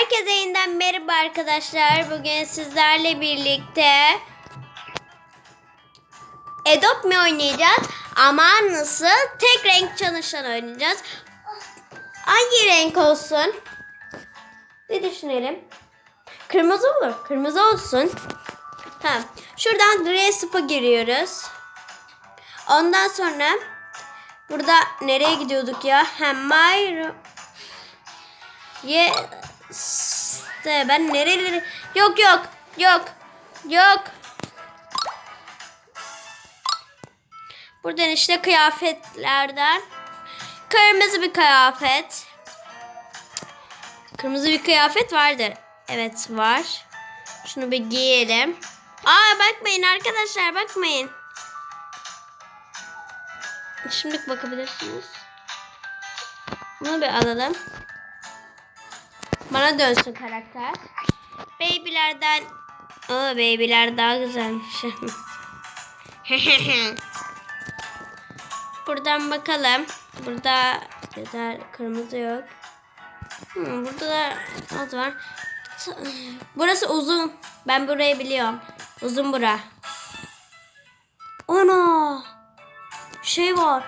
Herkese yeniden merhaba arkadaşlar. Bugün sizlerle birlikte Adopt Me oynayacağız. Ama nasıl? Tek renk çalışan oynayacağız. Hangi renk olsun? Ne düşünelim? Kırmızı olur. Kırmızı olsun. Tamam. Şuradan Resup'a giriyoruz. Ondan sonra burada nereye gidiyorduk ya? Hem My Ye işte ben nereleri yok yok yok yok. Buradan işte kıyafetlerden. Kırmızı bir kıyafet. Kırmızı bir kıyafet vardır. Evet var. Şunu bir giyelim. Aa bakmayın arkadaşlar bakmayın. Şimdi bakabilirsiniz. Bunu bir alalım bana dönsün karakter. Baby'lerden... Aa baby'ler daha güzelmiş. Buradan bakalım. Burada güzel kırmızı yok. Hmm, burada da alt var. Burası uzun. Ben burayı biliyorum. Uzun bura. Ana! Şey var.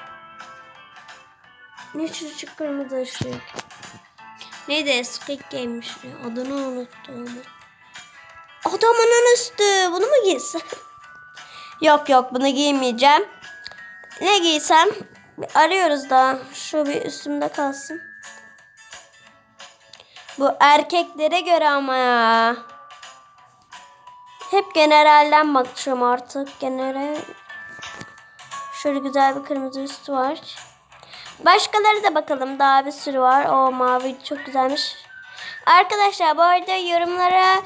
Ne çocuk kırmızı ışık. Neydi? Squid Game'miş. Adını unuttum. Adamının üstü. Bunu mu giysem? yok yok bunu giymeyeceğim. Ne giysem? Arıyoruz daha. Şu bir üstümde kalsın. Bu erkeklere göre ama ya. Hep generalden bakacağım artık. General. Şöyle güzel bir kırmızı üstü var. Başkaları da bakalım. Daha bir sürü var. O mavi çok güzelmiş. Arkadaşlar bu arada yorumlara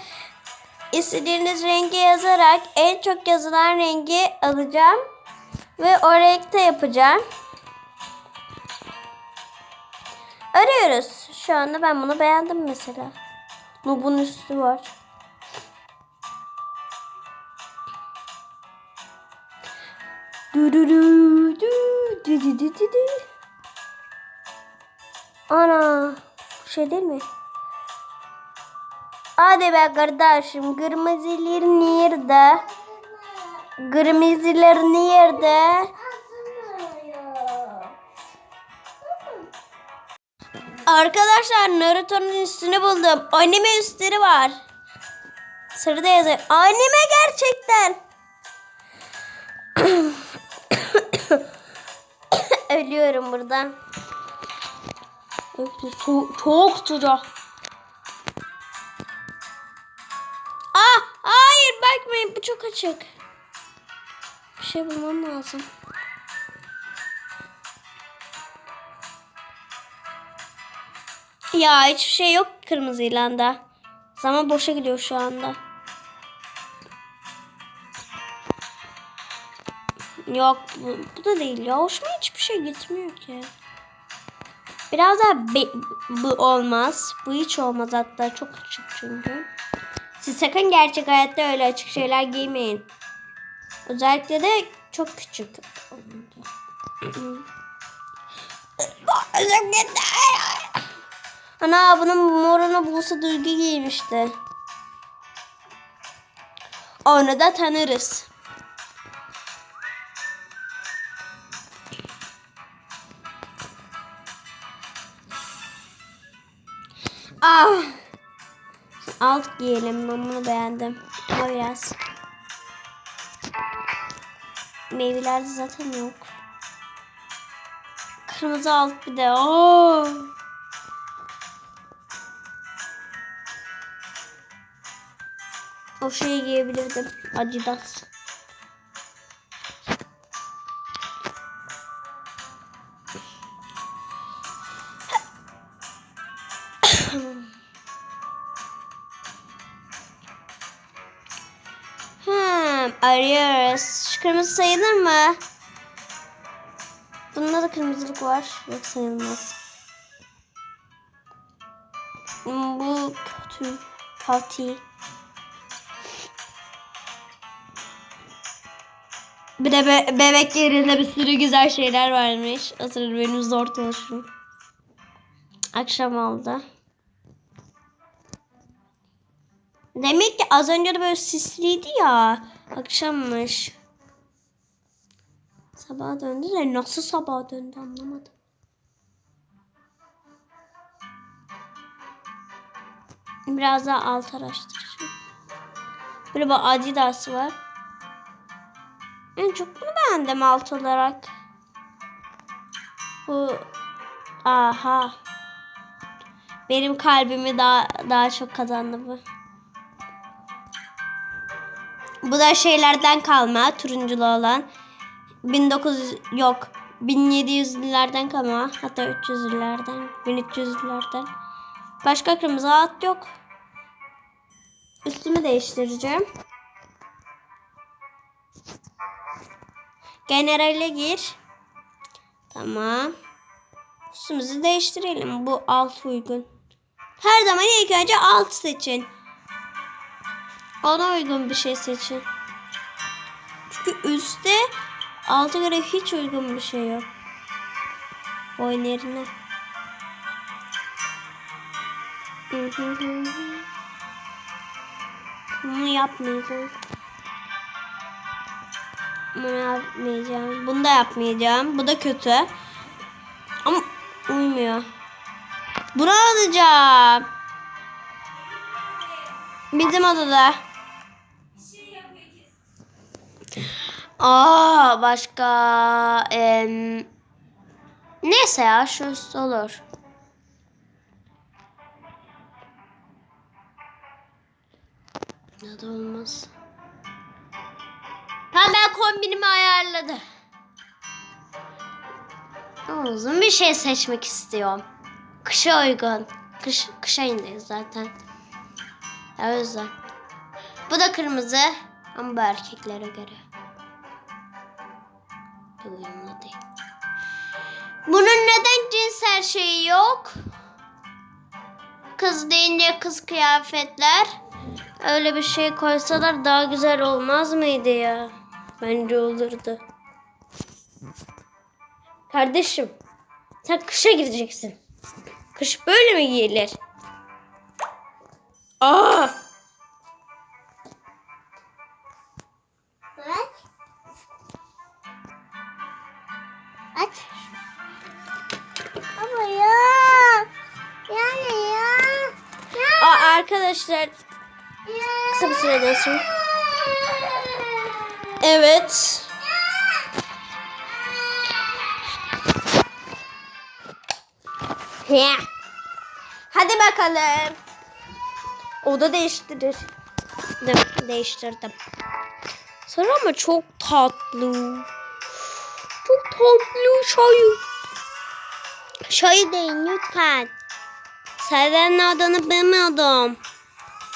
istediğiniz rengi yazarak en çok yazılan rengi alacağım. Ve o renkte yapacağım. Arıyoruz. Şu anda ben bunu beğendim mesela. Bu bunun üstü var. Du du du du du du du du. Ana şey değil mi? Hadi be kardeşim kırmızılar nerede? Kırmızılar nerede? Arkadaşlar Naruto'nun üstünü buldum. Anime üstleri var. Sırada yazıyor. Anime gerçekten. Ölüyorum buradan. Çok, çok sıcak. Ah hayır bakmayın bu çok açık. Bir şey bulmam lazım. Ya hiçbir şey yok kırmızı ilanda. Zaman boşa gidiyor şu anda. Yok bu, bu da değil ya. Hoşuma hiçbir şey gitmiyor ki. Biraz daha be, bu olmaz. Bu hiç olmaz hatta çok açık çünkü. Siz sakın gerçek hayatta öyle açık şeyler giymeyin. Özellikle de çok küçük. Ana bunun morunu Buse Duygu giymişti. Onu da tanırız. Alt giyelim. Ben bunu beğendim. Ama biraz. Meyvelerde zaten yok. Kırmızı alt bir de. Oo. O şeyi giyebilirdim. Adidas. Arıyoruz. Şu kırmızı sayılır mı? Bunda da kırmızılık var. Yok sayılmaz. Bu kötü. Fatih. Bir de be bebek yerinde bir sürü güzel şeyler varmış. Sırada benim zor çalışıyorum. Akşam oldu. Demek ki az önce de böyle sisliydi ya. Akşammış. Sabaha döndü de nasıl sabaha döndü anlamadım. Biraz daha alt araştıracağım. Böyle bir Adidas var. En çok bunu beğendim alt olarak. Bu aha. Benim kalbimi daha daha çok kazandı bu. Bu da şeylerden kalma turunculu olan. 1900 yok 1700'lerden kalma hatta 300'lerden 1300'lerden. Başka kırmızı at yok. Üstümü değiştireceğim. Generale gir. Tamam. Üstümüzü değiştirelim. Bu alt uygun. Her zaman ilk önce alt seçin. Ona uygun bir şey seçin. Çünkü üstte alta göre hiç uygun bir şey yok. Hı. Bunu yapmayacağım. Bunu yapmayacağım. Bunu da yapmayacağım. Bu da kötü. Ama uymuyor. Bunu alacağım. Bizim odada. Aa başka em, neyse ya şu üstü olur. Ya da olmaz. Ben kombinimi ayarladım. Uzun bir şey seçmek istiyorum. Kışa uygun. Kış, kış ayındayız zaten. O yüzden. Bu da kırmızı. Ama bu erkeklere göre. Değil. Bunun neden cinsel şeyi yok? Kız deyince kız kıyafetler. Öyle bir şey koysalar daha güzel olmaz mıydı ya? Bence olurdu. Kardeşim, sen kışa gireceksin. Kış böyle mi giyilir? Aa! Ama ya. Yani ya. Ya. Aa, arkadaşlar kısa bir süreden sonra. Evet. Ya. Hadi bakalım. Oda değiştirir. De değiştirdim. Sonra ama çok tatlı. Tatlı şayı. Şayı deyin lütfen. Seven'in adını bilmiyordum.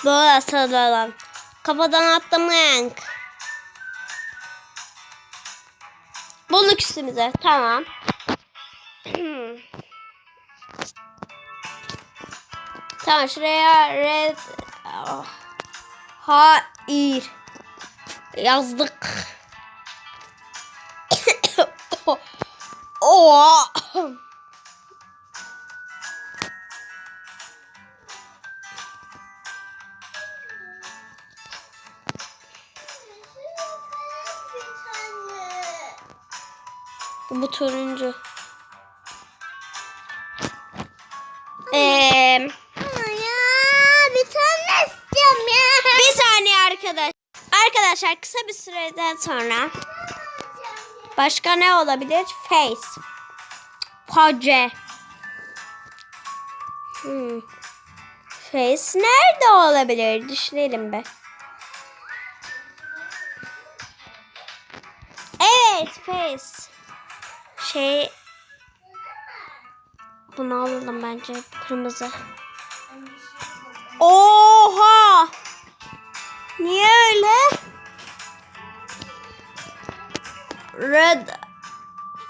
Böyle sarılalım. Kafadan atlamayın. Bulduk üstümüze. Tamam. tamam şuraya red. Oh. Hayır. Yazdık. Oha. Bu turuncu. Ee, ya. Bir tane istiyorum ya. bir saniye arkadaş. Arkadaşlar kısa bir süreden sonra başka ne olabilir? Face. Pace. Hmm. Face nerede olabilir? Düşünelim be. Evet, face. Şey bunu alalım bence kırmızı. Oha! Niye öyle? Red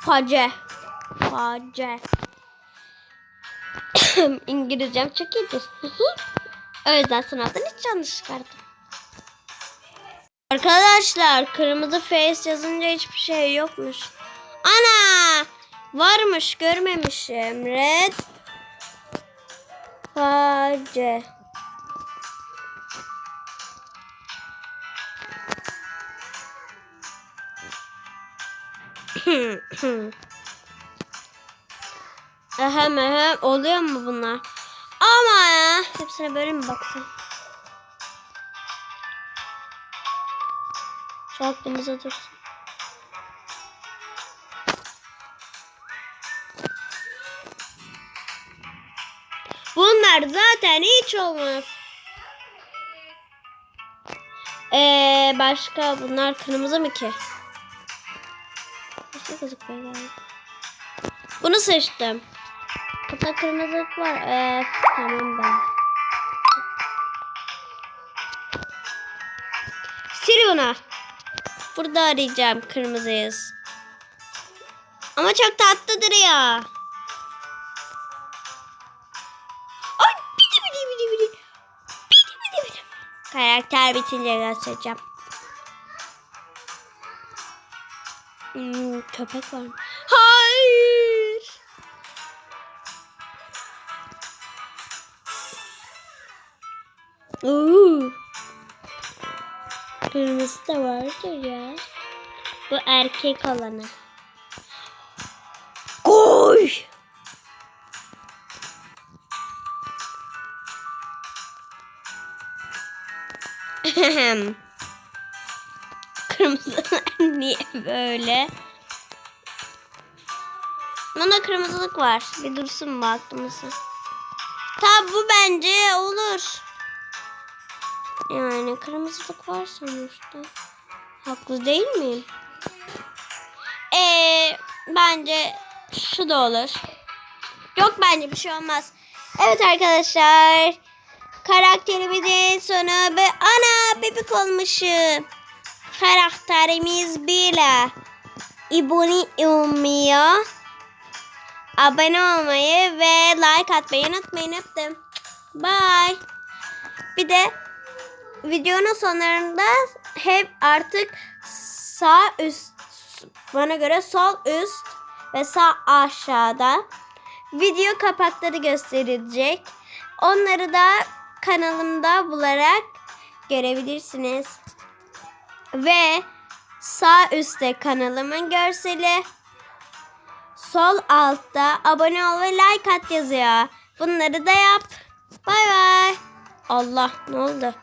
face. Faca. İngilizcem çok iyidir. o yüzden sınavdan hiç yanlış çıkardım. Arkadaşlar kırmızı face yazınca hiçbir şey yokmuş. Ana! Varmış görmemişim. Red Face. Hmm, hmm. Ehem ehem oluyor mu bunlar? Ama ya. Hepsine böyle mi baksam? Şu aklımıza dursun. Bunlar zaten hiç olmaz. Ee, başka bunlar kırmızı mı ki? Nasıl gözüküyor galiba? Bunu seçtim. Burada kırmızılık var. Ee, tamam ben. Sil bunu. Burada arayacağım kırmızıyız. Ama çok tatlı duruyor. Ay bidi bidi bidi bidi. Bidi bidi bidi. Karakter bitince göstereceğim. Hmm, köpek var? Oo. Kırmızı da vardır ya. Bu erkek olanı. Koy. Kırmızılar niye böyle? Bunda kırmızılık var. Bir dursun baktığımızı. Tabi bu bence olur. Yani kırmızılık var sonuçta. Haklı değil miyim? Ee, bence şu da olur. Yok bence bir şey olmaz. Evet arkadaşlar. Karakterimizin sonu ve ana bebek olmuşum. Karakterimiz böyle. İboni olmuyor. Abone olmayı ve like atmayı unutmayın. Öptüm. Bye. Bir de videonun sonlarında hep artık sağ üst bana göre sol üst ve sağ aşağıda video kapakları gösterilecek. Onları da kanalımda bularak görebilirsiniz. Ve sağ üstte kanalımın görseli. Sol altta abone ol ve like at yazıyor. Bunları da yap. Bay bay. Allah ne oldu?